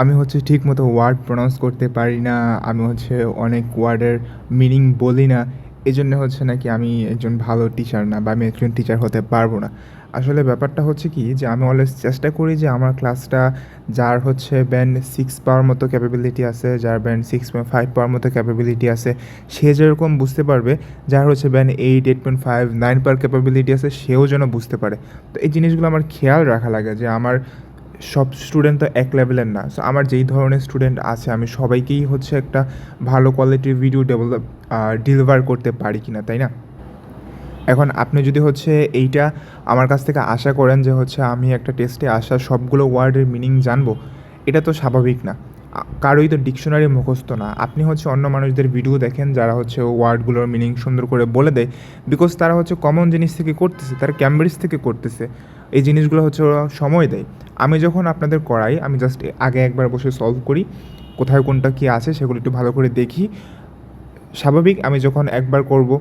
আমি হচ্ছে ঠিক মতো ওয়ার্ড প্রনাউন্স করতে পারি না, আমি হচ্ছে অনেক ওয়ার্ডের মিনিং বলি না এই জন্য হচ্ছে নাকি আমি একজন ভালো টিচার না বা আমি একজন টিচার হতে পারব না। আসলে ব্যাপারটা হচ্ছে কি যে আমি অলওয়েজ চেষ্টা করি যে আমার ক্লাসটা যার হচ্ছে ব্যান্ড সিক্স পাওয়ার মতো ক্যাপাবিলিটি আছে, যার band six point five power মতো ক্যাপাবিলিটি আছে, সে যেরকম বুঝতে পারবে, যার হচ্ছে band eight eight point five nine power capability আছে, সেও যেন বুঝতে পারে। তো এই জিনিসগুলো আমার খেয়াল রাখা লাগে যে আমার সব স্টুডেন্ট তো এক লেভেলের না। সো আমার যেই ধরনের স্টুডেন্ট আছে, আমি সবাইকেই হচ্ছে একটা ভালো কোয়ালিটির ভিডিও ডেভেলপ ডেলিভার করতে পারি কি না তাই না? এখন আপনি যদি হচ্ছে এইটা আমার কাছ থেকে আশা করেন যে হচ্ছে আমি একটা টেস্টে আসা সবগুলো ওয়ার্ডের মিনিং জানব, এটা তো স্বাভাবিক না। কারোই তো ডিকশনারি মুখস্থ না। আপনি হচ্ছে অন্য মানুষদের ভিডিও দেখেন, যারা হচ্ছে ওয়ার্ডগুলোর মিনিং সুন্দর করে বলে দেয় বিকজ তারা হচ্ছে কমন জিনিস থেকে করতেছে, তারা ক্যামব্রিজ থেকে করতেছে। এই জিনিসগুলো হচ্ছে ওরা সময় দেয়। আমি যখন আপনাদের করাই, আমি জাস্ট আগে একবার বসে সলভ করি, কোথায় কোনটা কী আছে সেগুলো একটু ভালো করে দেখি। স্বাভাবিক আমি যখন একবার করব,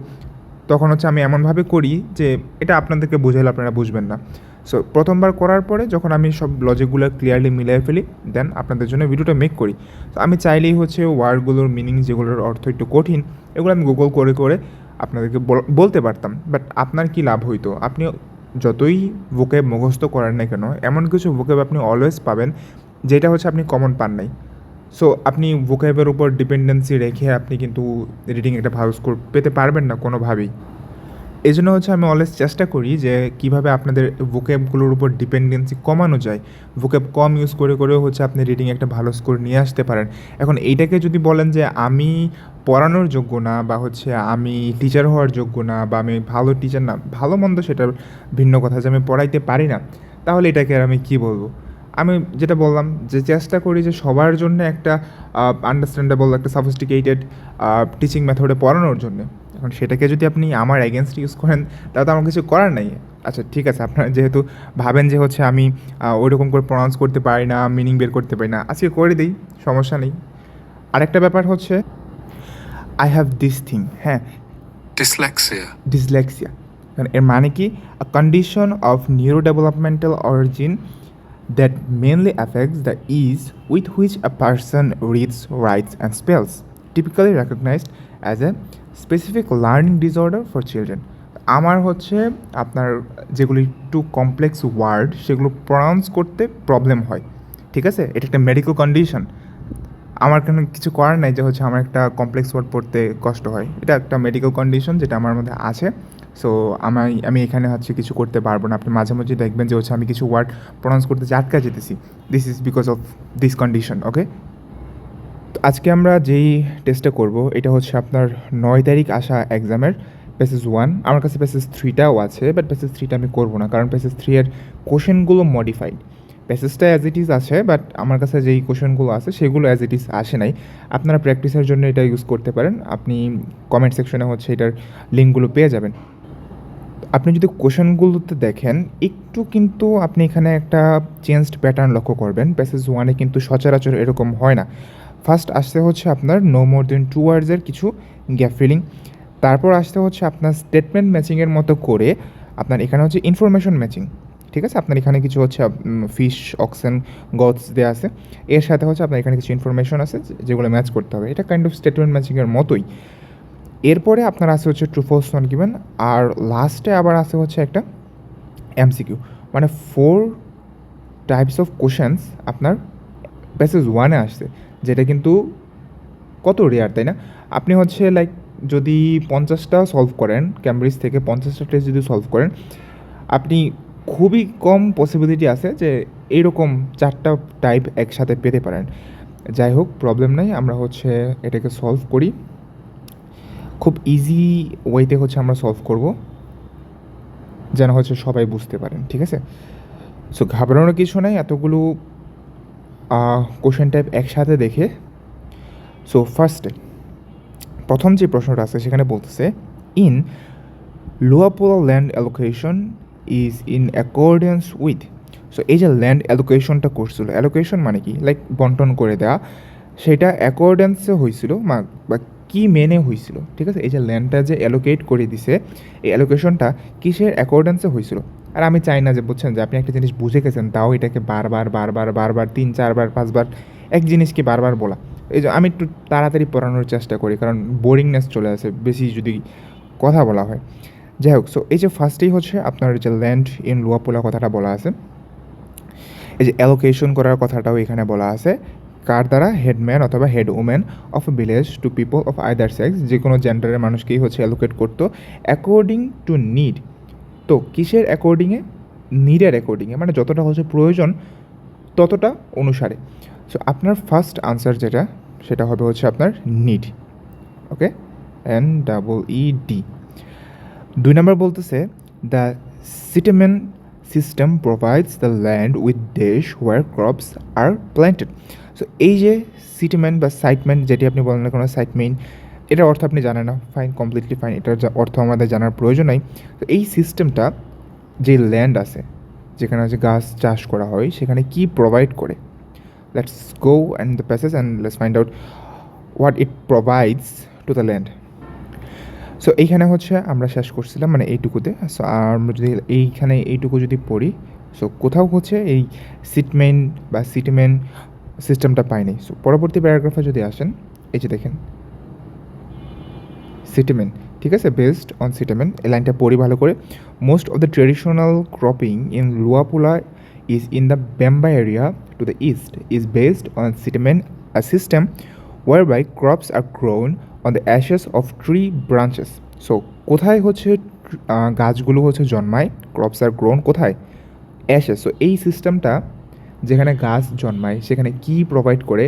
তখন হচ্ছে আমি এমনভাবে করি যে এটা আপনাদেরকে বোঝালে আপনারা বুঝবেন না। সো প্রথমবার করার পরে যখন আমি সব লজিকগুলো ক্লিয়ারলি মিলিয়ে ফেলি দেন আপনাদের জন্য ভিডিওটা মেক করি। তো আমি চাইলেই হচ্ছে ওয়ার্ডগুলোর মিনিং যেগুলোর অর্থ একটু কঠিন, এগুলো আমি গুগল করে করে আপনাদেরকে বল- বলতে পারতাম। বাট আপনার কি লাভ হইতো? আপনি যতই ভোকেব মুখস্থ করেন না কেন, এমন কিছু ভোকেব আপনি অলওয়েজ পাবেন, যেটা হচ্ছে আপনি কমন পান নাই। সো আপনি ভোকেবের উপর ডিপেন্ডেন্সি রেখে আপনি কিন্তু রিডিং একটা ভালো স্কোর পেতে পারবেন না কোনোভাবেই। এই জন্য হচ্ছে আমি অলওয়েজ চেষ্টা করি যে কীভাবে আপনাদের ভোকেবগুলোর উপর ডিপেন্ডেন্সি কমানো যায়। ভোকেব কম ইউজ করে করেও হচ্ছে আপনি রিডিং একটা ভালো স্কোর নিয়ে আসতে পারেন। এখন এইটাকে যদি বলেন যে আমি পড়ানোর যোগ্য না বা হচ্ছে আমি টিচার হওয়ার যোগ্য না বা আমি ভালো টিচার না, ভালো মন্দ সেটার ভিন্ন কথা যে আমি পড়াইতে পারি না, তাহলে এটাকে আর আমি কি বলব? আমি যেটা বললাম যে চেষ্টা করি যে সবার জন্য একটা আন্ডারস্ট্যান্ডেবল একটা সাফিস্টিকেটেড টিচিং মেথডে পড়ানোর জন্য। এখন সেটাকে যদি আপনি আমার এগেনস্ট ইউজ করেন তাহলে তো আমার কিছু করার নেই। আচ্ছা ঠিক আছে আপনারা যেহেতু ভাবেন যে হচ্ছে আমি ওই রকম করে প্রনাউন্স করতে পারি না মিনিং বের করতে পারি না আজকে করে দিই সমস্যা নেই। আরেকটা ব্যাপার হচ্ছে আই হ্যাভ দিস থিং হ্যাঁ। Dyslexia, ডিসলেক্সিয়া এর মানে কি? A condition of neurodevelopmental origin that mainly affects the ease with which a person reads writes and spells typically recognized as a specific learning disorder for children আমার হচ্ছে আপনার যেগুলি একটু complex word সেগুলো pronounce করতে প্রবলেম হয়। ঠিক আছে? এটা একটা মেডিকেল কন্ডিশন আমার কেন কিছু করার নাই যে হচ্ছে আমার একটা কমপ্লেক্স ওয়ার্ড পড়তে কষ্ট হয়। এটা একটা মেডিকেল কন্ডিশন যেটা আমার মধ্যে আছে। সো আমি আমি এখানে হচ্ছে কিছু করতে পারব না। আপনি মাঝে মাঝে দেখবেন যে হচ্ছে আমি কিছু ওয়ার্ড প্রনাউন্স করতে আটকা যেতেছি। This is because of this condition okay আজকে আমরা যেই টেস্টটা করব, এটা হচ্ছে আপনার নয় তারিখ আসা এক্সামের পেসেস ওয়ান আমার কাছে পেসেস থ্রিটাও আছে বাট পেসেস থ্রিটা আমি করব না, কারণ পেসেস থ্রি এর কোশ্চেনগুলো মডিফাইড পেসেসটা অ্যাজ ইট ইজ আছে বাট আমার কাছে যেই কোশ্চেনগুলো আছে, সেগুলো অ্যাজ ইট ইজ আসে নাই। আপনারা প্র্যাকটিসের জন্য এটা ইউজ করতে পারেন। আপনি কমেন্ট সেকশনে হচ্ছে এটার লিঙ্কগুলো পেয়ে যাবেন। আপনি যদি কোশ্চেনগুলোতে দেখেন, একটু কিন্তু আপনি এখানে একটা চেঞ্জড প্যাটার্ন লক্ষ্য করবেন। প্যাসেজ ওয়ানে কিন্তু সচরাচর এরকম হয় না। ফার্স্ট আসতে হচ্ছে আপনার নো মোর দেন টু ওয়ার্ডসের কিছু গ্যাপ ফিলিং তারপর আসতে হচ্ছে আপনার স্টেটমেন্ট ম্যাচিংয়ের মতো করে আপনার এখানে হচ্ছে ইনফরমেশন ম্যাচিং ঠিক আছে? আপনার এখানে কিছু হচ্ছে ফিশ অক্সেন গডস দেওয়া আছে। এর সাথে হচ্ছে আপনার এখানে কিছু ইনফরমেশন আছে যেগুলো ম্যাচ করতে হবে। এটা কাইন্ড অফ স্টেটমেন্ট ম্যাচিংয়ের মতোই। এরপরে আপনার আছে হচ্ছে ট্রু ফোর্স ওয়ান গিভেন আর লাস্টে আবার আছে হচ্ছে একটা এমসিকিউ মানে ফোর টাইপস অফ কোশ্চেন্স আপনার প্যাসেজ ওয়ানে আসছে। যেটা কিন্তু কত রেয়ার তাই না? আপনি হচ্ছে লাইক যদি পঞ্চাশটা সলভ করেন ক্যামব্রিজ থেকে পঞ্চাশটা টেস্ট যদি সলভ করেন, আপনি খুবই কম পসিবিলিটি আছে যে এইরকম চারটা টাইপ একসাথে পেতে পারেন। যাই হোক প্রবলেম নাই, আমরা হচ্ছে এটাকে সলভ করি। খুব ইজি ওয়েতে হচ্ছে আমরা সলভ করব, যেন হচ্ছে সবাই বুঝতে পারেন, ঠিক আছে? সো ঘাবড়ানোর কিছু নাই, এতগুলো কোশ্চেন টাইপ একসাথে দেখে। সো ফার্স্টে প্রথম যে প্রশ্নটা আছে সেখানে বলতেছে in Lowapola land allocation is in accordance with so এই যে ল্যান্ড অ্যালোকেশনটা করছিল অ্যালোকেশন মানে কি? লাইক বন্টন করে দেওয়া সেটা অ্যাকর্ডেন্সে হয়েছিল বা কী মেনে হয়েছিল ঠিক আছে? এই যে ল্যান্ডটা যে অ্যালোকেট করে দিছে, এই অ্যালোকেশনটা কিসের অ্যাকর্ডেন্সে হয়েছিল আর আমি চাই না যে, বুঝছেন, যে আপনি একটা জিনিস বুঝে গেছেন, তাও এটাকে বারবার বারবার বারবার, তিন, চারবার, পাঁচবার, এক জিনিসকে বারবার বলা। এই যে আমি একটু তাড়াতাড়ি পড়ানোর চেষ্টা করি, কারণ বোরিংনেস চলে আসে, বেশি যদি কথা বলা হয়। যাই হোক সো এই যে ফার্স্টেই হচ্ছে আপনার যে ল্যান্ড ইন লুয়াপোলা কথাটা বলা আছে। এই যে অ্যালোকেশন করার কথাটাও এখানে বলা আছে। কার দ্বারা? হেডম্যান অথবা head women of village to people of either sex যে কোনো জেন্ডারের মানুষকেই হচ্ছে অ্যালোকেট করতো অ্যাকর্ডিং টু নিড তো কিসের অ্যাকর্ডিংয়ে নিডের অ্যাকর্ডিংয়ে মানে যতটা হচ্ছে প্রয়োজন ততটা অনুসারে। সো আপনার ফার্স্ট আনসার যেটা, সেটা হবে হচ্ছে আপনার need okay N double E D দুই নম্বর বলতেছে the statement system provides the land with dash war crops are planted so এই যে সিটেমেন্ট বা সাইটমেন্ট যেটি আপনি বলেন না কোনো সাইটমেন্ট এটার অর্থ আপনি জানেন না। ফাইন কমপ্লিটলি ফাইন এটার যা অর্থ আমাদের জানার প্রয়োজন নাই। তো এই সিস্টেমটা যে ল্যান্ড আছে, যেখানে হচ্ছে গাছ চাষ করা হয়, সেখানে কি প্রোভাইড করে? Let's go and the passage and let's find out what it provides to the land so এইখানে হচ্ছে আমরা শেষ করছিলাম মানে এইটুকুতে। সো আমরা যদি এইখানে এইটুকু যদি পড়ি সো কোথাও হচ্ছে এই সিটমেন্ট বা সিটমেন সিস্টেমটা পাইনি। সো পরবর্তী প্যারাগ্রাফে যদি আসেন, এই যে দেখেন সিটেমেন, ঠিক আছে? বেসড অন সিটেমেন, এই লাইনটা পড়ি ভালো করে। Most of the traditional cropping in Luapula is in the Bemba area to the east is based on citemene a system whereby crops are grown on the ashes of tree branches so কোথায় হচ্ছে গাছগুলো হচ্ছে জন্মায়? Crops are grown কোথায়? Ashes so এই সিস্টেমটা যেখানে গাছ জন্মায়, সেখানে কি প্রোভাইড করে?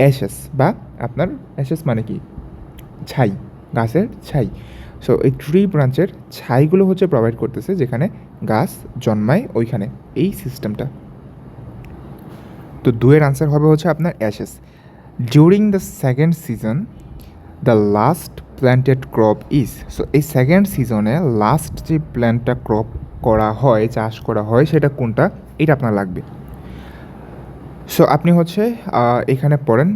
অ্যাশেস বা আপনার অ্যাশেস মানে কি? ছাই। গাছের ছাই। সো এই ট্রি ব্রাঞ্চের ছাইগুলো হচ্ছে প্রোভাইড করতেছে, যেখানে গাছ জন্মায় ওইখানে। এই সিস্টেমটা তো দুয়ের আনসার হবে হচ্ছে আপনার ashes during the second season the last planted crop is so এই সেকেন্ড সিজনে লাস্ট যে প্ল্যান্টটা ক্রপ করা হয়, চাষ করা হয়, সেটা কোনটা? এটা আপনার লাগবে। সো আপনি হচ্ছে এখানে পড়েন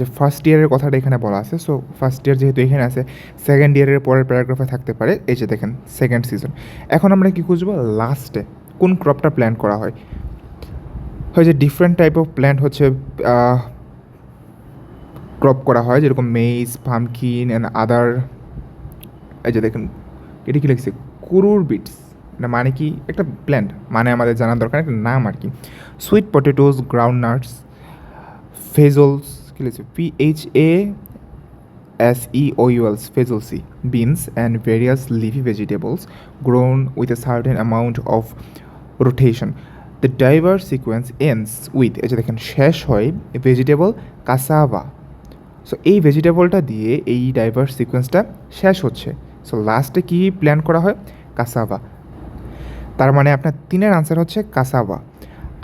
যে ফার্স্ট ইয়ারের কথাটা এখানে বলা আছে সো ফার্স্ট ইয়ার যেহেতু এখানে আছে সেকেন্ড ইয়ারের পরের প্যারাগ্রাফে থাকতে পারে, এই যে দেখেন সেকেন্ড সিজন এখন আমরা কি খুঁজবো? লাস্টে কোন ক্রপটা প্ল্যান করা হয়? হয় যে ডিফারেন্ট টাইপ অফ প্ল্যান্ট হচ্ছে ক্রপ করা হয়, যেরকম মেইজ পামকিন অ্যান্ড আদার এই যে দেখেন, এটি কী লিখছে? কুরুর বিটস না মানে কি? একটা প্ল্যান্ট মানে আমাদের জানার দরকার, একটা নাম আর কি। Sweet potatoes ground nuts phaseolus কি লিখছে? P H A S E O U L S phaseolus beans and various leafy vegetables grown with a certain amount of rotation the diverse sequence ends with এই যে দেখেন, শেষ হয় vegetable cassava so এই ভেজিটেবলটা দিয়ে এই ডাইভার্স সিকোয়েন্সটা শেষ হচ্ছে। সো লাস্টে কি প্ল্যান করা হয়? কাসাভা তার মানে আপনার তিনের আনসার হচ্ছে cassava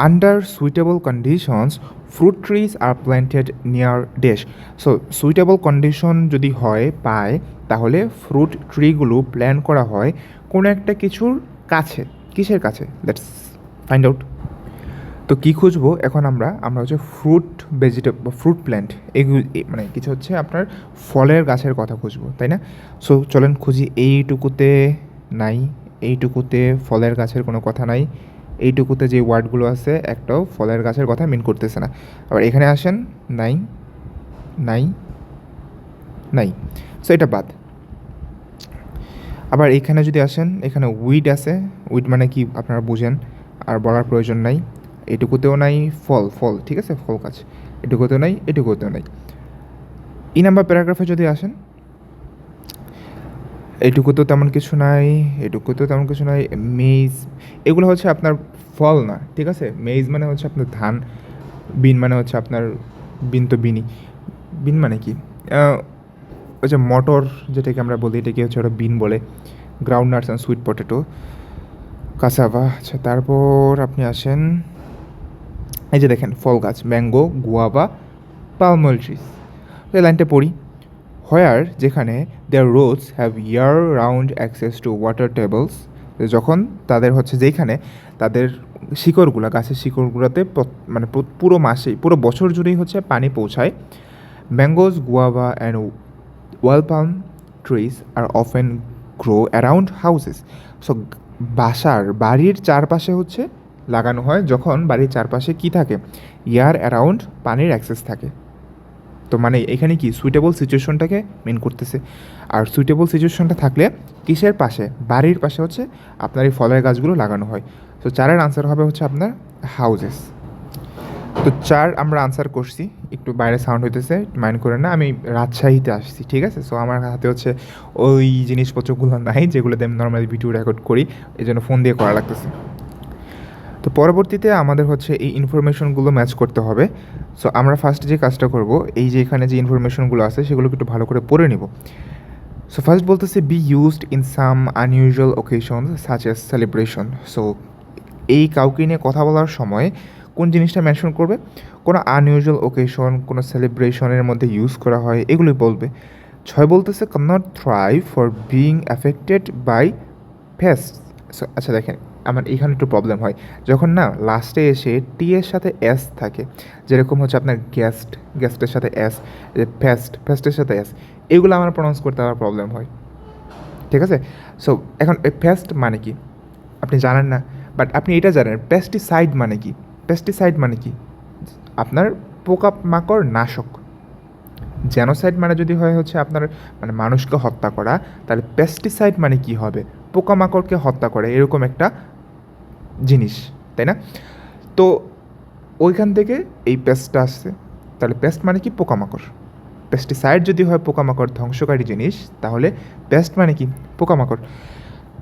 under suitable conditions fruit trees are planted near dash so suitable condition যদি হয়, পায়, তাহলে ফ্রুট ট্রিগুলো প্ল্যান করা হয় কোনো একটা কিছুর কাছে, কিসের কাছে? লেটস ফাইন্ড আউট তো কী খুঁজবো? এখন আমরা আমরা হচ্ছে ফ্রুট ভেজিটেবল বা ফ্রুট প্ল্যান্ট এগুলো মানে কিছু হচ্ছে আপনার ফলের গাছের কথা খুঁজবো, তাই না? সো চলেন খুঁজি, এইটুকুতে নাই, এইটুকুতে ফলের গাছের কোনো কথা নাই এইটুকুতে যে ওয়ার্ডগুলো আছে, একটাও ফলের গাছের কথা মিন করতেছে না। আবার এখানে আসেন, নাই নাই নাই। সো এটা বাদ। আবার এখানে যদি আসেন, এখানে উইড আছে। উইড মানে কি আপনারা বুঝেন, আর বলার প্রয়োজন নাই। এটুকুতেও নাই, ফল ফল, ঠিক আছে? ফল গাছ। এটুকুতেও নাই এটুকুতেও নাই। ই নাম্বার প্যারাগ্রাফে যদি আসেন এটুকুতেও তেমন কিছু নাই এটুকু তো তেমন কিছু নাই মেজ এগুলো হচ্ছে আপনার ফল না, ঠিক আছে? মেজ মানে হচ্ছে আপনার ধান, বিন মানে হচ্ছে আপনার বিন তো বিনি বিন মানে কি? ওই যে মটর যেটাকে আমরা বলি, এটাকে হচ্ছে ওরা বিন বলে ground nuts and sweet potato cassava আচ্ছা তারপর আপনি আসেন, এই যে দেখেন, ফল গাছ ম্যাঙ্গো গুয়াভা পালমল ট্রিজ এই লাইনটা পড়ি। হোয়ার যেখানে their roots have year round access to water tables যখন তাদের হচ্ছে যেখানে তাদের শিকড়গুলো, গাছের শিকড়গুলোতে মানে পুরো মাসেই, পুরো বছর জুড়েই হচ্ছে পানি পৌঁছায়। Mangoes guava and oil palm trees are often grow around houses so বাসার, বাড়ির চারপাশে হচ্ছে লাগানো হয় যখন বাড়ির চারপাশে কি থাকে? ইয়ার অ্যারাউন্ড পানির অ্যাক্সেস থাকে। তো মানে এখানে কি সুইটেবল সিচুয়েশনটাকে মেন করতেছে। আর সুইটেবল সিচুয়েশনটা থাকলে কিসের পাশে? বাড়ির পাশে হচ্ছে আপনার এই ফলের গাছগুলো লাগানো হয়। তো চারের আনসার হবে হচ্ছে আপনার হাউজেস তো চার আমরা আনসার করছি। একটু বাইরে সাউন্ড হইতেছে মাইন্ড করে না, আমি রাজশাহীতে আসছি, ঠিক আছে? সো আমার হাতে হচ্ছে ওই জিনিসপত্রগুলো নাই যেগুলোতে আমি নর্মালি ভিডিও রেকর্ড করি এই জন্য ফোন দিয়ে করা লাগতেছে। তো পরবর্তীতে আমাদের হচ্ছে এই ইনফরমেশনগুলো ম্যাচ করতে হবে। সো আমরা ফার্স্ট যে কাজটা করব, এই যে এখানে যে ইনফরমেশনগুলো আছে, সেগুলোকে একটু ভালো করে পড়ে নিব। সো ফার্স্ট বলতেছে be used in some unusual occasion such as celebration so এই কাউকে নিয়ে কথা বলার সময় কোন জিনিসটা মেনশন করবে? কোনো আনইউজুয়াল ওকেশন কোনো সেলিব্রেশনের মধ্যে ইউজ করা হয়, এগুলোই বলবে। ছয় বলতেছে can not thrive for being affected by pests so আচ্ছা দেখেন আমার এখানে একটু প্রবলেম হয়। যখন না লাস্টে এসে টি এর সাথে এস থাকে, যেরকম হচ্ছে আপনার গ্যাস্ট গ্যাস্টের সাথে এস ফ্যাস্ট ফ্যাস্টের সাথে এস এগুলো আমার প্রনাউন্স করতে আমার প্রবলেম হয়। ঠিক আছে? সো এখন ফ্যাস্ট মানে কি? আপনি জানেন না বাট আপনি এটা জানেন পেস্টিসাইড মানে কি? পেস্টিসাইড মানে কি? আপনার পোকা মাকড় নাশক। জেনোসাইড মানে যদি হয় হচ্ছে আপনার মানে মানুষকে হত্যা করা, তাহলে পেস্টিসাইড মানে কি হবে? পোকামাকড়কে হত্যা করে, এরকম একটা জিনিস, তাই না? তো ওইখান থেকে এই পেস্টটা আসছে। তাহলে পেস্ট মানে কি? পোকামাকড়। পেস্টিসাইড যদি হয় পোকামাকড়, ধ্বংসকারী জিনিস, তাহলে পেস্ট মানে কি? পোকামাকড়।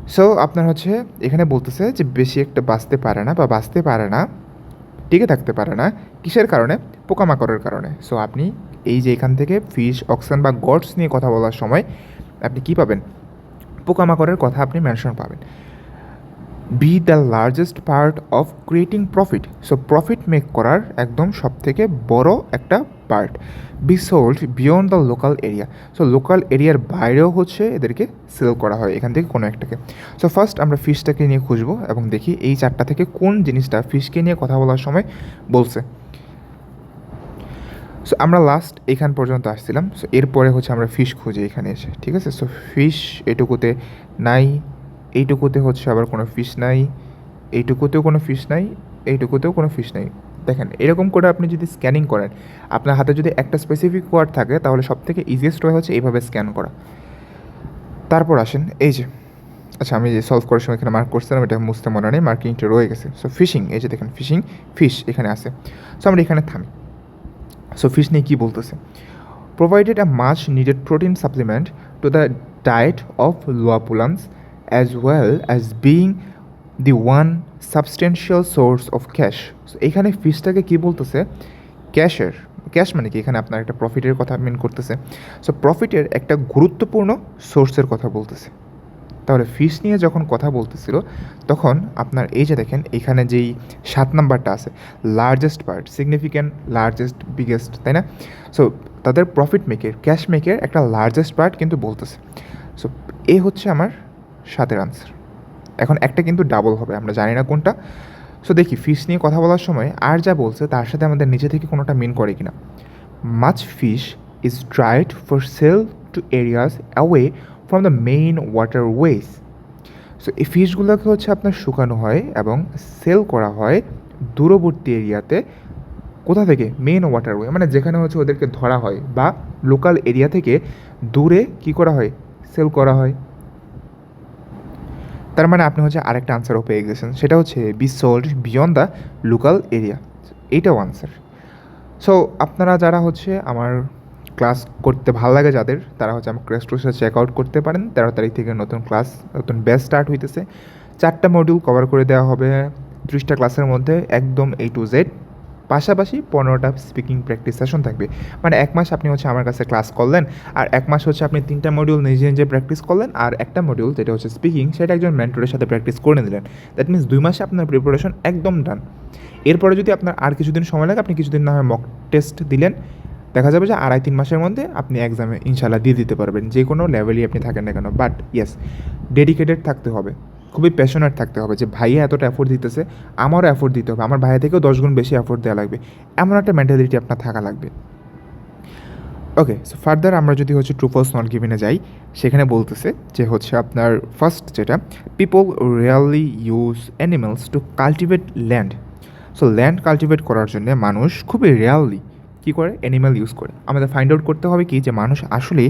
সো আপনার হচ্ছে এখানে বলতেছে যে বেশি একটা বাঁচতে পারে না বা বাঁচতে পারে না, টিকে থাকতে পারে না। কিসের কারণে? পোকামাকড়ের কারণে। সো আপনি এই যে এখান থেকে ফিশ অক্সিজেন বা গডস নিয়ে কথা বলার সময় আপনি কি পাবেন? পোকামাকড়ের কথা আপনি মেনশন পাবেন। Be the largest part of creating profit so profit make করার একদম সব থেকে বড় একটা part be sold beyond the local area so local এরিয়ার বাইরেও হচ্ছে এদেরকে সেল করা হয় এখান থেকে কোনো একটাকে। সো ফার্স্ট আমরা ফিশটাকে নিয়ে খুঁজবো এবং দেখি এই চারটা থেকে কোন জিনিসটা ফিশকে নিয়ে কথা বলার সময় বলছে। সো আমরা লাস্ট এখান পর্যন্ত আসছিলাম। সো এরপরে হচ্ছে আমরা ফিশ খুঁজি এখানে এসে, ঠিক আছে? সো ফিশ এটুকুতে নাই। এইটুকুতে হচ্ছে আবার কোনো ফিশ নাই, এইটুকুতেও কোনো ফিশ নাই, এইটুকুতেও কোনো ফিশ নাই। দেখেন, এরকম করে আপনি যদি স্ক্যানিং করেন, আপনার হাতে যদি একটা স্পেসিফিক ওয়ার্ড থাকে, তাহলে সব থেকে ইজিয়েস্ট ওয়ে হচ্ছে এইভাবে স্ক্যান করা। তারপর আসেন, এই যে আচ্ছা আমি যে সলভ করার সময় এখানে মার্ক করছিলাম, এটা মুছতে মনে নেই মার্কিংটা রয়ে গেছে। সো ফিশিং এই যে দেখেন ফিশিং ফিশ এখানে আছে। সো আমরা এখানে থামি। সো ফিশ নিয়ে কী বলতেছে? Provided a much needed protein supplement to the diet of Luapulans as well as being the one substantial source of cash এখানে ফিশটাকে কী বলতেছে? ক্যাশের ক্যাশ মানে কি? এখানে আপনার একটা প্রফিটের কথা মেন করতেছে। সো প্রফিটের একটা গুরুত্বপূর্ণ সোর্সের কথা বলতেছে। তাহলে ফিস নিয়ে যখন কথা বলতেছিল, তখন আপনার এই যে দেখেন, এখানে যেই সাত নাম্বারটা আছে largest part significant largest biggest তাই না? সো তাদের প্রফিট মেকের ক্যাশ মেকের একটা লার্জেস্ট পার্ট কিন্তু বলতেছে। সো এ হচ্ছে আমার সাতের আনসার এখন একটা কিন্তু ডাবল হবে, আমরা জানি না কোনটা। সো দেখি ফিশ নিয়ে কথা বলার সময় আর যা বলছে তার সাথে আমাদের নিচে থেকে কোনোটা মিন করে কিনা। মাছ fish is dried for sale to areas away from the main waterways so এই ফিশগুলোকে হচ্ছে আপনার শুকানো হয় এবং সেল করা হয় দূরবর্তী এরিয়াতে কোথা থেকে? মেন ওয়াটারওয়ে মানে যেখানে হচ্ছে ওদেরকে ধরা হয় বা লোকাল এরিয়া থেকে দূরে কি করা হয়? সেল করা হয়। তার মানে আপনি হচ্ছে আরেকটা আনসারও পেয়ে গেছেন। সেটা হচ্ছে be sold beyond the local area এইটাও আনসার সো আপনারা যারা হচ্ছে আমার ক্লাস করতে ভালো লাগে যাদের, তারা হচ্ছে আমার ক্লাস টুসে চেক আউট করতে পারেন। তেরো তারিখ থেকে নতুন ক্লাস নতুন ব্যাচ স্টার্ট হইতেছে। চারটা মডিউল কভার করে দেওয়া হবে। ত্রিশটা ক্লাসের মধ্যে একদম এ টু জেড পাশাপাশি পনেরোটা স্পিকিং প্র্যাকটিস সেশন থাকবে। মানে এক মাস আপনি হচ্ছে আমার কাছে ক্লাস করলেন, আর এক মাস হচ্ছে আপনি তিনটা মডিউল নিজে নিজে প্র্যাকটিস করলেন, আর একটা মডিউল যেটা হচ্ছে স্পিকিং সেটা একজন মেন্টরের সাথে প্র্যাকটিস করে নিলেন। দ্যাট মিনস দুই মাসে আপনার প্রিপারেশন একদম ডান এরপরে যদি আপনার আর কিছুদিন সময় লাগে, আপনি কিছুদিন না হয় মক টেস্ট দিলেন, দেখা যাবে যে আড়াই তিন মাসের মধ্যে আপনি এক্সামে ইনশাল্লাহ দিয়ে দিতে পারবেন। যে কোনো লেভেলই আপনি থাকেন না কেন বাট ইয়েস ডেডিকেটেড থাকতে হবে। খুবই প্যাশনেট থাকতে হবে যে ভাইয়া এতটা এফোর্ট দিতেছে, আমারও এফোর্ট দিতে হবে, আমার ভাইয়া থেকেও দশ গুণ বেশি এফোর্ট দেওয়া লাগবে। এমন একটা মেন্টালিটি আপনার থাকা লাগবে। ওকে সো ফার্দার আমরা যদি হচ্ছে ট্রু ফলস নট গিভেনে যাই, সেখানে বলতেছে যে হচ্ছে আপনার ফার্স্ট যেটা people really use animals to cultivate land so land cultivate করার জন্য মানুষ খুবই রেয়ারলি কী করে? অ্যানিম্যাল ইউজ করে। আমাদের ফাইন্ড আউট করতে হবে কি যে মানুষ আসলে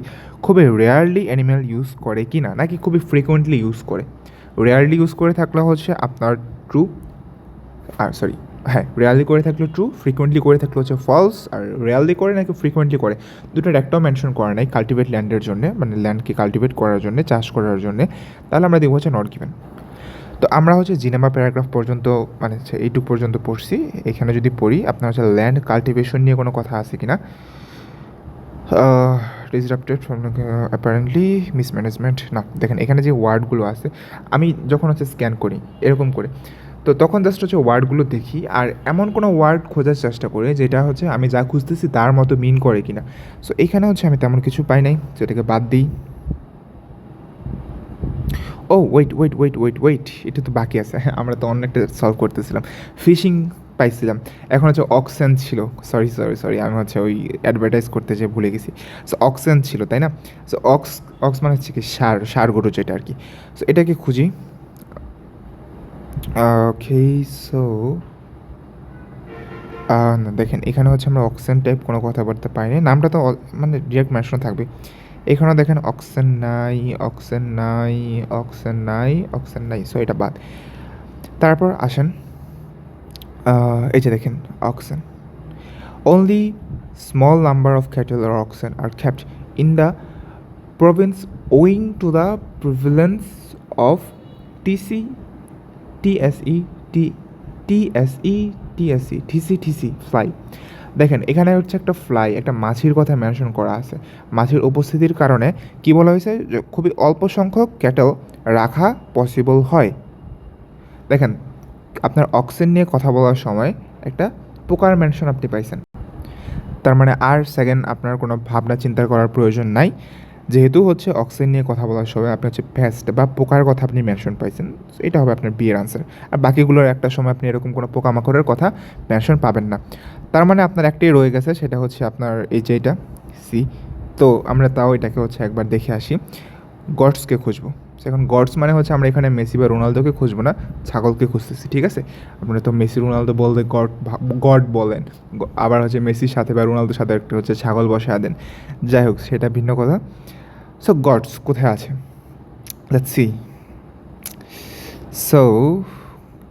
খুবই রেয়ারলি অ্যানিম্যাল ইউজ করে কি না নাকি খুবই ফ্রিকোয়েন্টলি ইউজ করে। রেয়ারলি ইউজ করে থাকলে হচ্ছে আপনার ট্রু আর সরি হ্যাঁ রেয়ারলি করে থাকলে ট্রু ফ্রিকোয়েন্টলি করে থাকলে হচ্ছে ফলস আর রেয়ারলি করে নাকি ফ্রিকোয়েন্টলি করে দুটোর একটাও মেনশন করা নাই কাল্টিভেট ল্যান্ডের জন্য মানে ল্যান্ডকে কাল্টিভেট করার জন্য, চাষ করার জন্য, তাহলে আমরা দেখব হচ্ছে নট গিভেন তো আমরা হচ্ছে জিনেমা প্যারাগ্রাফ পর্যন্ত মানে এইটুক পর্যন্ত পড়ছি, এখানে যদি পড়ি, আপনার হচ্ছে ল্যান্ড কাল্টিভেশন নিয়ে কোনো কথা আছে কি না ডিসরাপ্টেড অ্যাপারেন্টলি মিসম্যানেজমেন্ট না, দেখেন এখানে যে ওয়ার্ডগুলো আছে, আমি যখন হচ্ছে স্ক্যান করি, এরকম করে, তো তখন জাস্ট হচ্ছে ওয়ার্ডগুলো দেখি, আর এমন কোনো ওয়ার্ড খোঁজার চেষ্টা করি যেটা হচ্ছে আমি যা খুঁজতেছি তার মতো মিন করে কিনা। সো এখানে হচ্ছে আমি তেমন কিছু পাই নাই যেটাকে বাদ দিই। ও wait wait wait wait wait এটা তো বাকি আছে, আমরা তো অন্য একটা সলভ করতেছিলাম। ফিশিং পাইছিলাম। এখন হচ্ছে অক্সেন ছিল। সরি সরি সরি আমি হচ্ছে ওই অ্যাডভার্টাইজ করতে যে ভুলে গেছি। সো অক্সেন ছিল, তাই না? সো অক্স অক্স মানে হচ্ছে কি সার সার গরু যেটা আর কি। সো এটাকে খুঁজি। ওকে সো না, দেখেন, এখানে হচ্ছে আমরা অক্সেন টাইপ কোনো কথাবার্তা পাইনি নামটা তো মানে ডিরেক্ট মেনশন থাকবে। এখানেও দেখেন অক্সেন নাই অক্সেন নাই অক্সেন নাই অক্সেন নাই। সো এটা বাদ। তারপর আসেন। এই যে দেখেন oxen only small number of cattle are oxen are kept in the province owing to the prevalence of tsetse T S E T T S E T S E tsetse tsetse fly দেখেন, এখানে হচ্ছে একটা fly একটা মাছির কথা mention করা আছে। মাছির উপস্থিতির কারণে কি বলা হয়েছে? যে খুবই অল্প সংখ্যক ক্যাটেল রাখা পসিবল হয়। দেখেন আপনার অক্সিজেন নিয়ে কথা বলার সময় একটা পোকার মেনশন আপনি পাইছেন। তার মানে আর সেকেন্ড আপনার কোনো ভাবনা চিন্তা করার প্রয়োজন নাই। যেহেতু হচ্ছে অক্সিজেন নিয়ে কথা বলার সময় আপনি হচ্ছে ফ্যাস্ট বা পোকার কথা আপনি মেনশন পাইছেন, এটা হবে আপনার বিয়ের আনসার আর বাকিগুলোর একটা সময় আপনি এরকম কোনো পোকামাকড়ের কথা মেনশন পাবেন না। তার মানে আপনার একটাই রয়ে গেছে, সেটা হচ্ছে আপনার এই যে এটা সি তো আমরা তাও এটাকে হচ্ছে একবার দেখে আসি। গডসকে খুঁজবো। এখন গডস মানে হচ্ছে আমরা এখানে মেসি বা রোনালদোকে খুঁজবো না, ছাগলকে খুঁজতেছি, ঠিক আছে? আপনারা তো মেসি, রোনালদো বলতে গড গড বলেন। আবার হচ্ছে মেসির সাথে বা রোনালদোর সাথে একটা হচ্ছে ছাগল বসায় দেন। যাই হোক, সেটা ভিন্ন কথা। সো গডস কোথায় আছে? লেটস সি সো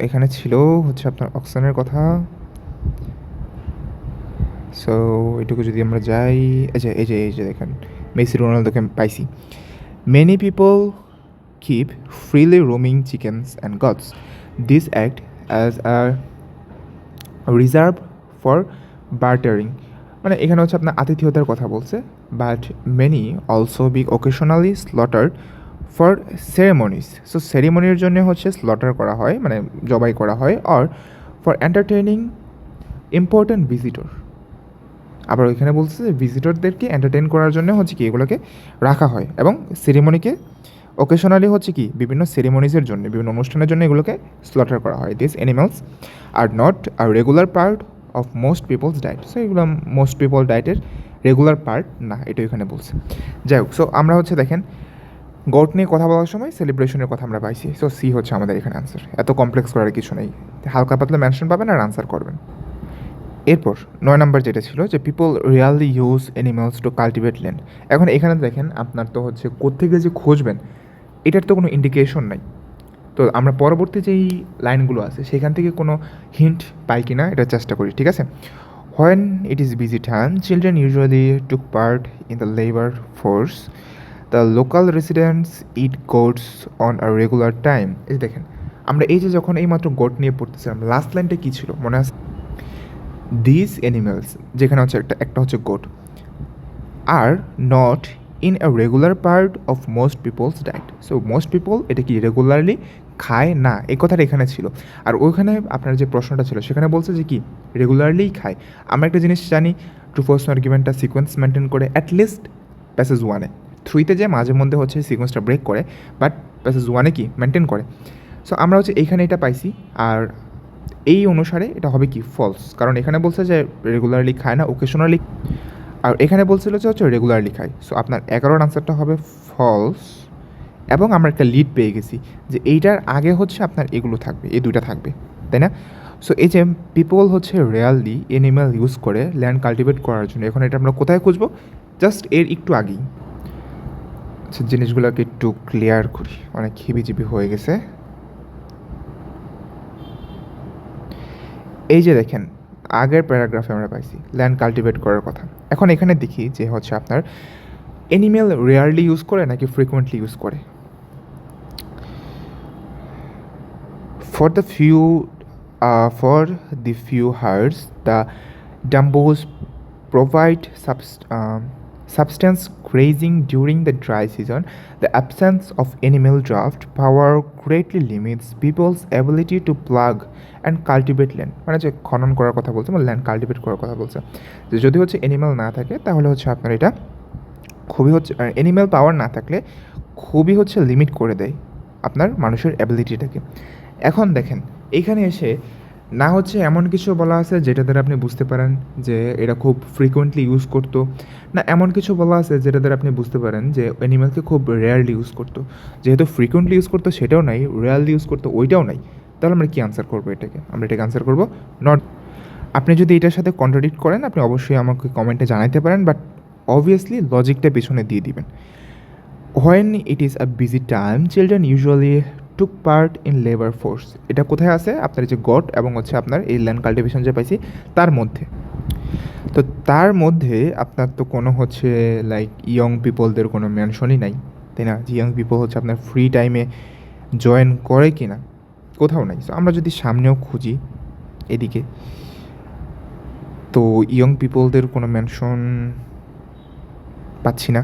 এখানে ছিল হচ্ছে আপনার অক্সিজেনের কথা। সো এটুকু যদি আমরা যাই, এই যে এই যে এই যে দেখেন, মেসি, রোনালদোকে পাইছি। Many people keep freely roaming chickens and goats this act as a reserve for bartering মানে এখানে হচ্ছে আপনার আতিথেয়তার কথা বলছে but many also be occasionally slaughtered for ceremonies so সেরিমনির জন্য হচ্ছে স্লটার করা হয় মানে জবাই করা হয় or for entertaining important visitor আবার ওইখানে বলছে যে ভিজিটরদেরকে এন্টারটেইন করার জন্য হচ্ছে কি, এগুলোকে রাখা হয় এবং সেরিমনিকে ওকেশনালি হচ্ছে কি, বিভিন্ন সেরিমনিজের জন্য, বিভিন্ন অনুষ্ঠানের জন্য এগুলোকে স্লটার করা হয় this animals are not are regular part of most people's diet so এগুলো মোস্ট পিপল ডায়েটের রেগুলার পার্ট না, এটা এখানে বলছে। যাই হোক সো আমরা হচ্ছে দেখেন গট নিয়ে কথা বলার সময় সেলিব্রেশনের কথা আমরা পাইছি। সো সি হচ্ছে আমাদের এখানে আনসার এত কমপ্লেক্স করার কিছু নেই। হালকা পাতলা মেনশন পাবেন আর আনসার করবেন। এরপর, নয় নাম্বার যেটা ছিল যে people really use animals to cultivate land এখন এখানে দেখেন, আপনার তো হচ্ছে কোত্থেকে যে খুঁজবেন এটার তো কোনো ইন্ডিকেশন নাই। তো আমরা পরবর্তী যেই লাইনগুলো আছে, সেখান থেকে কোনো হিন্ট পাই কি না এটা চেষ্টা করি, ঠিক আছে? When it is busy time children usually took part in the labour force the local residents eat goats on a regular time এই দেখেন, আমরা এই যে যখন এইমাত্র গোট নিয়ে পড়তেছিলাম লাস্ট লাইনটা কী ছিল? মনে আছে? দিস অ্যানিমেলস যেখানে হচ্ছে একটা একটা হচ্ছে goat are not in a regular part of most people's diet so most people এটা কি রেগুলারলি খায়? না, এই কথাটা এখানে ছিল। আর ওইখানে আপনার যে প্রশ্নটা ছিল, সেখানে বলছে যে কি? রেগুলারলিই খায়। আমরা একটা জিনিস জানি টু ফোর্স আর্গুমেন্টটা সিকোয়েন্স মেনটেন করে অ্যাটলিস্ট প্যাসেজ ওয়ানে থ্রিতে যে মাঝে মধ্যে হচ্ছে সিকোয়েন্সটা ব্রেক করে বাট প্যাসেজ ওয়ানে কি? মেনটেন করে। সো আমরা হচ্ছে এইখানে এটা পাইছি, আর এই অনুসারে এটা হবে কি? ফলস কারণ এখানে বলছে যে রেগুলারলি খায় না ওকেশনালি আর এখানে বলছিল যে হচ্ছে রেগুলারলি খাই। সো আপনার এগারোর আনসারটা হবে ফলস এবং আমরা একটা লিড পেয়ে গেছি যে এইটার আগে হচ্ছে আপনার এগুলো থাকবে, এই দুইটা থাকবে, তাই না? সো এই যে পিপল হচ্ছে রেয়ারলি এনিম্যাল ইউজ করে ল্যান্ড কাল্টিভেট করার জন্য। এখন এটা আমরা কোথায় খুঁজবো? জাস্ট এর একটু আগেই। আচ্ছা জিনিসগুলোকে একটু ক্লিয়ার করি। অনেক হিবিজিবি হয়ে গেছে। এই যে দেখেন আগের প্যারাগ্রাফে আমরা পাইছি ল্যান্ড কাল্টিভেট করার কথা। এখন এখানে দেখি যে হচ্ছে আপনার অ্যানিমেল রেয়ারলি ইউজ করে নাকি ফ্রিকুয়েন্টলি ইউজ করে। For the few for the few herds the dambos provide um, substance grazing during the dry season, the absence of animal draft power greatly limits people's ability to plug and cultivate land. মানে যে খনন করার কথা বলছে মানে land cultivate করার কথা বলছে। যে যদি হচ্ছে অ্যানিমাল না থাকে তাহলে হচ্ছে আপনার এটা খুবই হচ্ছে অ্যানিম্যাল পাওয়ার না থাকলে খুবই হচ্ছে লিমিট করে দেয় আপনার মানুষের অ্যাবিলিটিটাকে এখন দেখেন এইখানে এসে না হচ্ছে এমন কিছু বলা আছে যেটা দ্বারা আপনি বুঝতে পারেন যে এটা খুব ফ্রিকোয়েন্টলি ইউজ করতো, না এমন কিছু বলা আছে যেটা দ্বারা আপনি বুঝতে পারেন যে অ্যানিম্যালকে খুব রেয়ারলি ইউজ করতো। যেহেতু ফ্রিকোয়েন্টলি ইউজ করতো সেটাও নাই রেয়ারলি ইউজ করতো ওইটাও নাই, তাহলে আমরা কী আনসার করব এটাকে? আমরা এটাকে আনসার করব নট আপনি যদি এটার সাথে কন্ট্রাডিক্ট করেন, আপনি অবশ্যই আমাকে কমেন্টে জানাতে পারেন বাট অবভিয়াসলি লজিকটা পেছনে দিয়ে দিবেন। When it is a busy time children usually took part in labour force এটা কোথায় আছে? আপনার যে গড এবং হচ্ছে আপনার এই ল্যান্ড কাল্টিভেশন যে পাইছি, তার মধ্যে। তো তার মধ্যে আপনার তো কোনো হচ্ছে লাইক ইয়ং পিপলদের কোনো মেনশনই নাই, তাই না? যে ইয়ং পিপল হচ্ছে আপনার ফ্রি টাইমে জয়েন করে কি না কোথাও নাই। সো আমরা যদি সামনেও খুঁজি এদিকে, তো ইয়ং পিপলদের কোনো মেনশন পাচ্ছি না।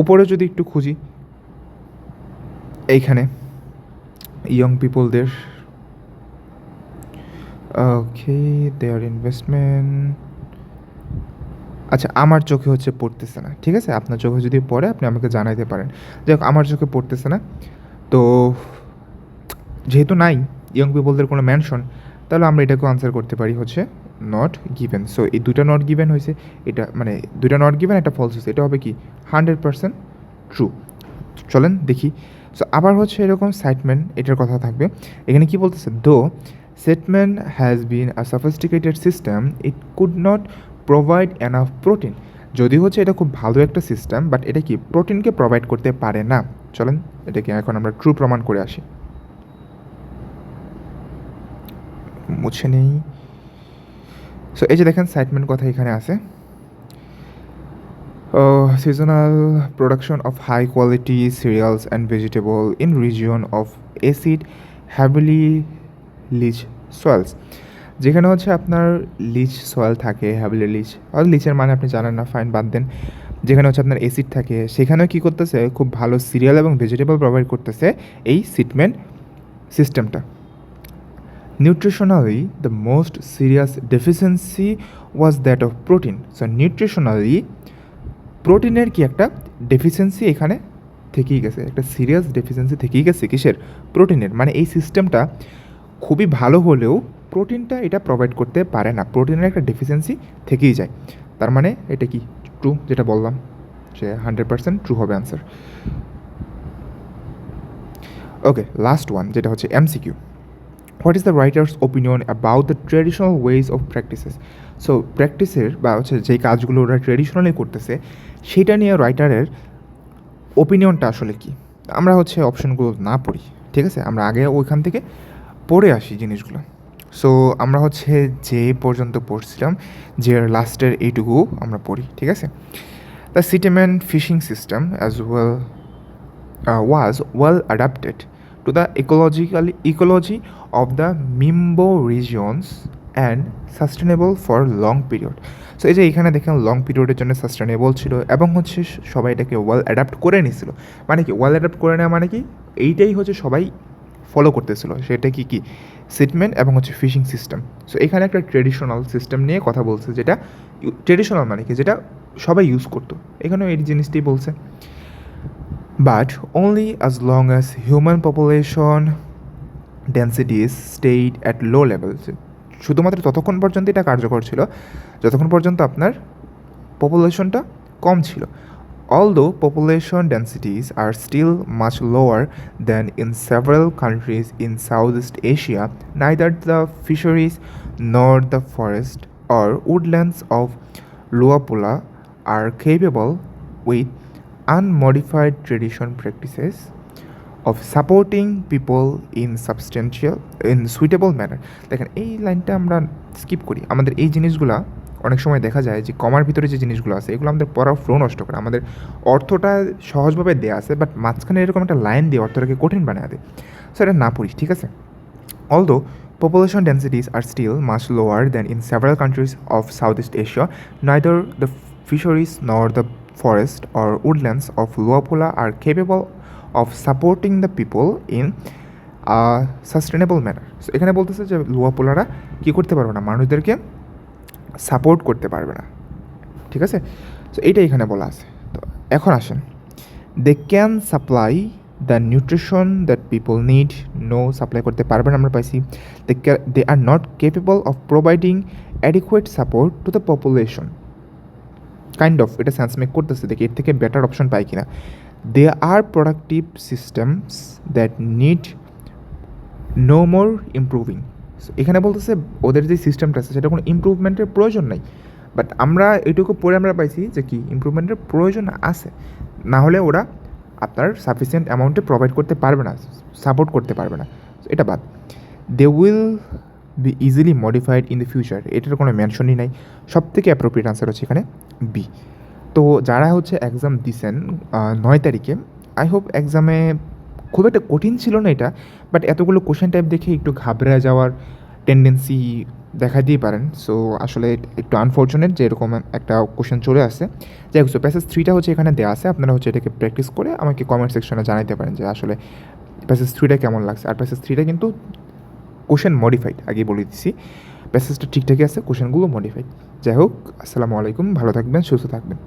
উপরে যদি একটু খুঁজি, এইখানে। ইয়ং পিপলদের ওকে দেয়ার ইনভেস্টমেন্ট আচ্ছা আমার চোখে হচ্ছে পড়তেছে না, ঠিক আছে? আপনার চোখে যদি পড়ে, আপনি আমাকে জানাইতে পারেন। যাই হোক, আমার চোখে পড়তেছে না। তো, যেহেতু নাই ইয়ং পিপলদের কোনো মেনশন তাহলে আমরা এটাকেও আনসার করতে পারি হচ্ছে নট গিভেন সো এই দুটা নট গিভেন হয়েছে, এটা মানে দুটা নট গিভেন একটা ফলস হয়েছে। এটা হবে কি? হান্ড্রেড পার্সেন্ট ট্রু চলেন, দেখি। সো আবার হচ্ছে এরকম সাইটমেন্ট এটার কথা থাকবে। এখানে কি বলতেছে? Though citemene has been a sophisticated system it could not provide enough protein যদি হচ্ছে এটা খুব ভালো একটা সিস্টেম বাট এটা কি প্রোটিনকে প্রোভাইড করতে পারে না? চলেন, এটাকে এখন আমরা ট্রু প্রমাণ করে আসি। মুছে নেই। সো এই যে দেখেন সাইটমেন্ট কথা এখানে আছে। Seasonal production of high quality cereals and vegetable in region of acid heavily leach soils যেখানে হচ্ছে আপনার লিচ সয়েল থাকে হ্যাভিলি লিচ আর লিচের মানে আপনি জানেন না ফাইন বাদ দেন। যেখানে হচ্ছে আপনার এসিড থাকে সেখানে কী করতেছে, খুব ভালো সিরিয়াল এবং ভেজিটেবল প্রোভাইড করতেছে এই সিটমেন্ট সিস্টেমটা nutritionally the most serious deficiency was that of protein so nutritionally প্রোটিনের কি একটা ডেফিসিয়েন্সি এখানে থেকেই গেছে, একটা সিরিয়াস ডেফিসিয়েন্সি থেকেই গেছে কিসের? প্রোটিনের। মানে এই সিস্টেমটা খুবই ভালো হলেও প্রোটিনটা এটা প্রোভাইড করতে পারে না। প্রোটিনের একটা ডেফিসিয়েন্সি থেকেই যায়। তার মানে এটা কি ট্রু যেটা বললাম যে হান্ড্রেড পার্সেন্ট ট্রু হবে অ্যান্সার ওকে লাস্ট ওয়ান যেটা হচ্ছে MCQ what is the writer's opinion about the traditional ways of practices so প্র্যাকটিসের বা হচ্ছে যেই কাজগুলো ওরা ট্রেডিশনালি করতেছে, সেটা নিয়ে রাইটারের ওপিনিয়নটা আসলে কি? আমরা হচ্ছে অপশনগুলো না পড়ি, ঠিক আছে? আমরা আগে ওইখান থেকে পড়ে আসি জিনিসগুলো। সো আমরা হচ্ছে যে পর্যন্ত পড়ছিলাম, যে লাস্টের এইটুকু আমরা পড়ি, ঠিক আছে? The citemene fishing system as well was well adapted to the ecological, ecology of the Mimbo regions and sustainable for long period. So এই যে এখানে দেখেন লং পিরিয়ডের জন্য সাস্টেনেবল ছিল এবং হচ্ছে সবাই এটাকে ওয়েল অ্যাডাপ্ট করে নিছিল মানে কি? ওয়েল অ্যাডাপ্ট করে নেওয়া মানে কি? এইটাই হচ্ছে সবাই ফলো করতেছিল। সেটা কি কি? সিটমেন্ট এবং হচ্ছে ফিশিং সিস্টেম সো এখানে একটা ট্রেডিশনাল সিস্টেম নিয়ে কথা বলছে যেটা ট্রেডিশনাল মানে কি? যেটা সবাই ইউজ করতো। এখানেও এই জিনিসটাই বলছে। But only as long as human population densities stayed at low levels শুধুমাত্র ততক্ষণ পর্যন্ত এটা কার্যকর ছিল যতক্ষণ পর্যন্ত আপনার পপুলেশনটা কম ছিল although population densities are still much lower than in several countries in Southeast Asia, neither the fisheries nor the forest or woodlands of Luapula are capable with unmodified tradition practices of supporting people in substantial, in suitable manner. দেখেন, এই লাইনটা আমরা skip করি। আমাদের এই জিনিসগুলো অনেক সময় দেখা যায় যে কমার ভিতরে যে জিনিসগুলো আছে, এগুলো আমাদের পড়া ফ্লো নষ্ট করে। আমাদের অর্থটা সহজভাবে দেওয়া আছে বাট মাঝখানে এরকম একটা লাইন দিয়ে অর্থটাকে কঠিন বানিয়ে দেয়। সো এটা না পড়িস ঠিক আছে? Although population densities are still much lower than in several countries of South East Asia neither the fisheries nor the forest or woodlands of Luapula are capable of supporting the people in a sustainable manner. So, এখানে বলতেছে যে লুয়াপোলারা কী করতে পারবে না? মানুষদেরকে support করতে পারবে না। ঠিক আছে? সো এইটা এখানে বলা আছে। তো, এখন আসেন। They can supply the nutrition that people need no supply করতে পারবেন আমরা পাইছি। They they are not capable of providing adequate support to the population kind of এটা সেন্স মেক করতেছে দেখি এর থেকে বেটার অপশন পাই কিনা। They are productive systems that need no more improving এখানে বলতেছে ওদের যে সিস্টেমটা আছে, সেটা কোনো ইম্প্রুভমেন্টের প্রয়োজন নাই। বাট আমরা এটুকু পরে আমরা পাইছি যে কি ইম্প্রুভমেন্টের প্রয়োজন আছে। না হলে ওরা আপনার সাফিসিয়েন্ট অ্যামাউন্টে প্রোভাইড করতে পারবে না সাপোর্ট করতে পারবে না। এটা বাদ। They will be easily modified in the future এটার কোনো মেনশনই নাই। সব থেকে অ্যাপ্রোপ্রিয়েট আনসার হচ্ছে এখানে বি তো যারা হচ্ছে এক্সাম দিছেন নয় তারিখে আই হোপ এক্সামে খুব একটা কঠিন ছিল না এটা বাট এতগুলো কোশ্চেন টাইপ দেখে একটু ঘাবড়ে যাওয়ার টেন্ডেন্সি দেখা দিয়ে পারেন। সো আসলে একটু আনফর্চুনেট যে এরকম একটা কোশ্চেন চলে আসে যাই হোক সো প্যাসেজ থ্রিটা হচ্ছে এখানে দেওয়া আছে। আপনারা হচ্ছে এটাকে প্র্যাকটিস করে আমাকে কমেন্ট সেকশনে জানাতে পারেন যে আসলে প্যাসেজ থ্রিটা কেমন লাগছে। আর প্যাসেজ থ্রিটা কিন্তু কোশ্চেন মডিফাইড আগে বলে দিছি। প্যাসেজটা ঠিকঠাকই আছে কোশ্চেনগুলো মডিফাইড যাই হোক, আসসালামু আলাইকুম, ভালো থাকবেন, সুস্থ থাকবেন।